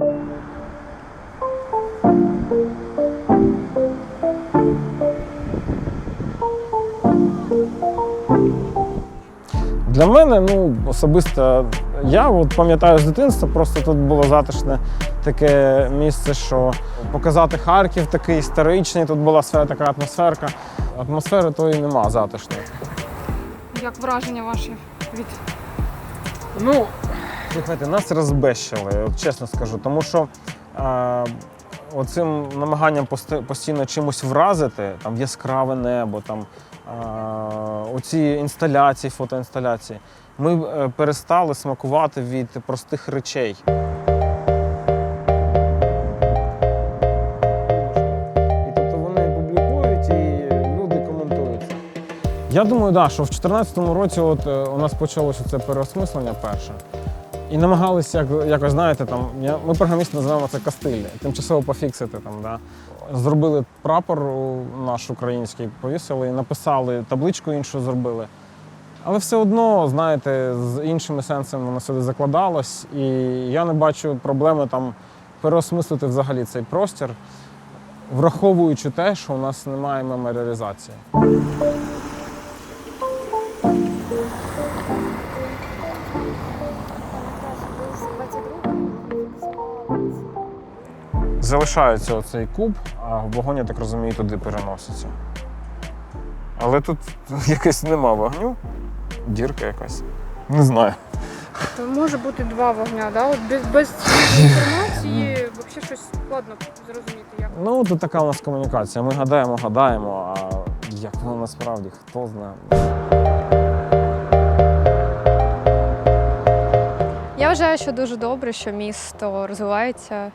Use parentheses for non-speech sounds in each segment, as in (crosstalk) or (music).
Для мене, ну, особисто, я от пам'ятаю з дитинства, просто тут було затишне таке місце, що показати Харків такий історичний, тут була своя така атмосферка. Атмосфери тої нема затишної. Як враження ваші від Ну, слухайте, нас розбещили, чесно скажу, тому що е, оцим намаганням постійно чимось вразити, там яскраве небо, там е, оці інсталяції, фотоінсталяції, ми е, перестали смакувати від простих речей. Тобто вони публікують і люди коментують. Я думаю, да, що в 2014 році от, е, у нас почалося це переосмислення перше. І намагалися як, якось, знаєте, там, я, ми програмісти називаємо це кастиль, тимчасово пофіксити. Там, да. Зробили прапор наш український, повісили написали, табличку іншу зробили. Але все одно, знаєте, з іншими сенсами воно сюди закладалось, і я не бачу проблеми там переосмислити взагалі цей простір, враховуючи те, що у нас немає меморіалізації. Залишається оцей куб, а вогонь, я так розумію, туди переноситься. Але тут (laughs) якось нема вогню. Дірка якась. Не знаю. то може бути два вогня, да? От без, без цієї (laughs) інформації взагалі щось складно зрозуміти, як. Ну, тут така у нас комунікація. Ми гадаємо, гадаємо, а як воно насправді, хто знає. Я вважаю, що дуже добре, що місто розвивається,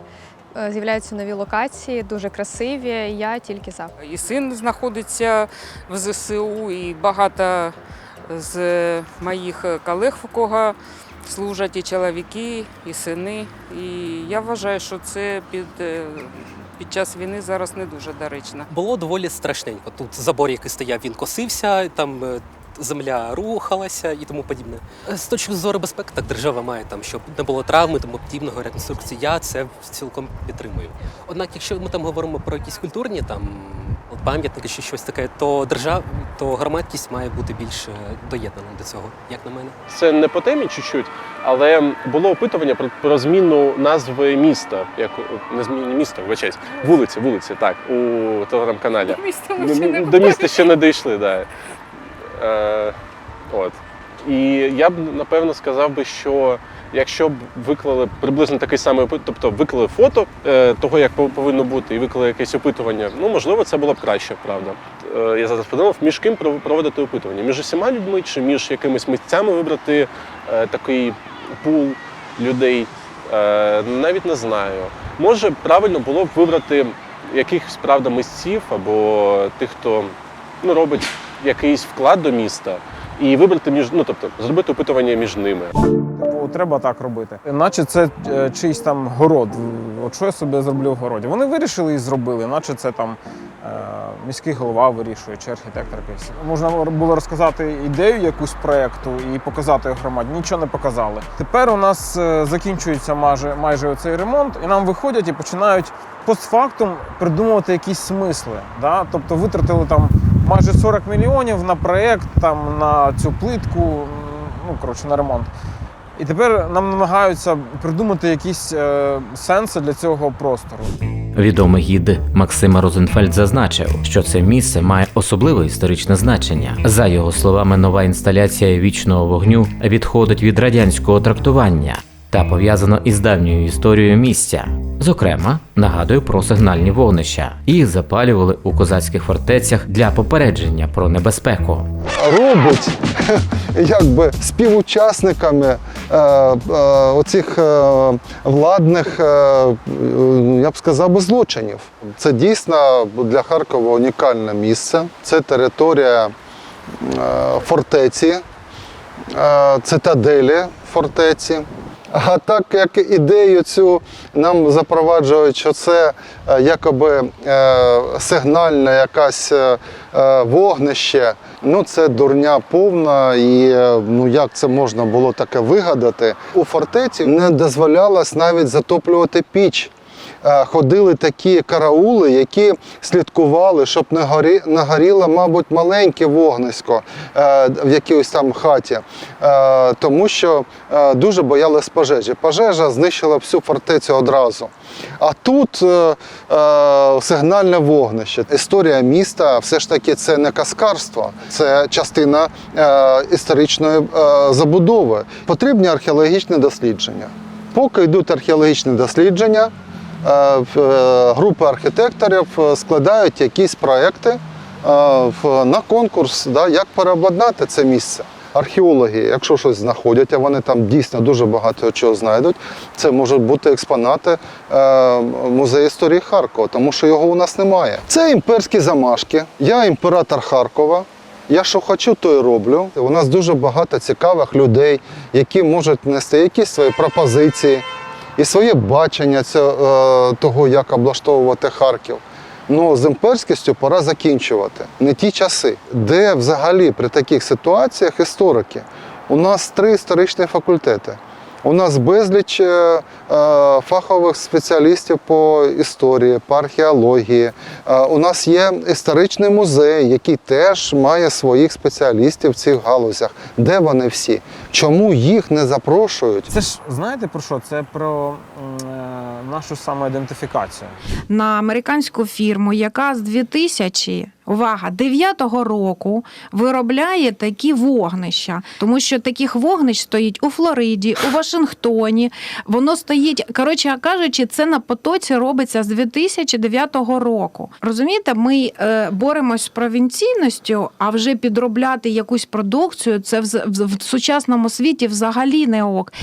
з'являються нові локації, дуже красиві. Я тільки за. І син знаходиться в ЗСУ, і багато з моїх колег, у кого служать і чоловіки, і сини. І я вважаю, що це під, е, під час війни зараз не дуже доречно. Було доволі страшненько. Тут забор, який стояв, він косився, там е, земля рухалася і тому подібне. З точки зору безпеки, так держава має там, щоб не було травми, тому подібного реконструкції. Я це цілком підтримую. Однак, якщо ми там говоримо про якісь культурні там пам'ятники чи щось таке, то держава, то громадськість має бути більш е, доєднана до цього, як на мене. Це не по темі чуть-чуть, але було опитування про, про зміну назви міста, як не зміну міста, вибачаюсь, вулиці, вулиці, так, у телеграм-каналі. Місто Ну, ми ще не До міста ще не дійшли, так. Да. Е, от. І я б напевно сказав би, що якщо б виклали приблизно такий самий опит, тобто виклали фото е, того, як повинно бути, і виклали якесь опитування, ну можливо, це було б краще, правда. Е, я зараз подумав, між ким пров- проводити опитування? Між усіма людьми чи між якимись митцями вибрати е, такий пул людей? Е, навіть не знаю. Може, правильно було б вибрати якихось правда митців або тих, хто ну, робить якийсь вклад до міста, і вибрати між ну тобто зробити опитування між ними. Типу, треба так робити. Наче це е, чийсь там город. От що я собі зроблю в городі? Вони вирішили і зробили, наче це там е, міський голова вирішує, чи архітектор якийсь. Можна було розказати ідею якусь проєкту і показати громаді. Нічого не показали. Тепер у нас е, закінчується майже майже оцей ремонт, і нам виходять і починають постфактум придумувати якісь смисли. Да? Тобто витратили там майже 40 мільйонів на проєкт, там на цю плитку, ну коротше на ремонт. І тепер нам намагаються придумати якісь е, сенси для цього простору. Відомий гід Максима Розенфельд зазначив, що це місце має особливе історичне значення. За його словами, нова інсталяція вічного вогню відходить від радянського трактування та пов'язано із давньою історією місця. Зокрема, нагадує про сигнальні вогнища. Їх запалювали у козацьких фортецях для попередження про небезпеку. робить (laughs) якби співучасниками е, е, оцих е, владних, е, я б сказав, би, злочинів. Це дійсно для Харкова унікальне місце. Це територія е, фортеці, е, цитаделі фортеці. А так як ідею цю нам запроваджують, що це е, якоби е, сигнальне якась е, вогнище, Ну це дурня повна, і ну як це можна було таке вигадати? У фортеці не дозволялось навіть затоплювати піч. Е, Ходили такі караули, які слідкували, щоб не горі, не горіло, мабуть, маленьке вогнисько е, в якійсь там хаті, е, тому що дуже боялись пожежі. Пожежа знищила всю фортецю одразу. А тут сигнальне вогнище. Історія міста все ж таки це не каскарство, це частина історичної забудови. Потрібні археологічні дослідження. Поки йдуть археологічні дослідження, групи архітекторів е, складають якісь проекти е, на конкурс, як переобладнати це місце. Археологи, якщо щось знаходять, а вони там дійсно дуже багато чого знайдуть, це можуть бути експонати е, музею історії Харкова, тому що його у нас немає. Це імперські замашки. Я імператор Харкова. Я що хочу, то і роблю. У нас дуже багато цікавих людей, які можуть нести якісь свої пропозиції і своє бачення цього, е, того, як облаштовувати Харків. Ну, з імперськістю пора закінчувати. Не ті часи, де взагалі при таких ситуаціях історики. У нас три історичні факультети. У нас безліч е, е, фахових спеціалістів по історії, по археології. Е, у нас є історичний музей, який теж має своїх спеціалістів в цих галузях. Де вони всі? Чому їх не запрошують? Це ж знаєте про що? Це про нашу самоідентифікацію. на американську фірму, яка з 2000 Увага, 9-го року виробляє такі вогнища, тому що таких вогнищ стоїть у Флориді, у Вашингтоні. Воно стоїть, коротше кажучи, це на потоці робиться з 2009 року. Розумієте, ми е, боремось з провінційністю, а вже підробляти якусь продукцію це в, сучасному світі взагалі не ок.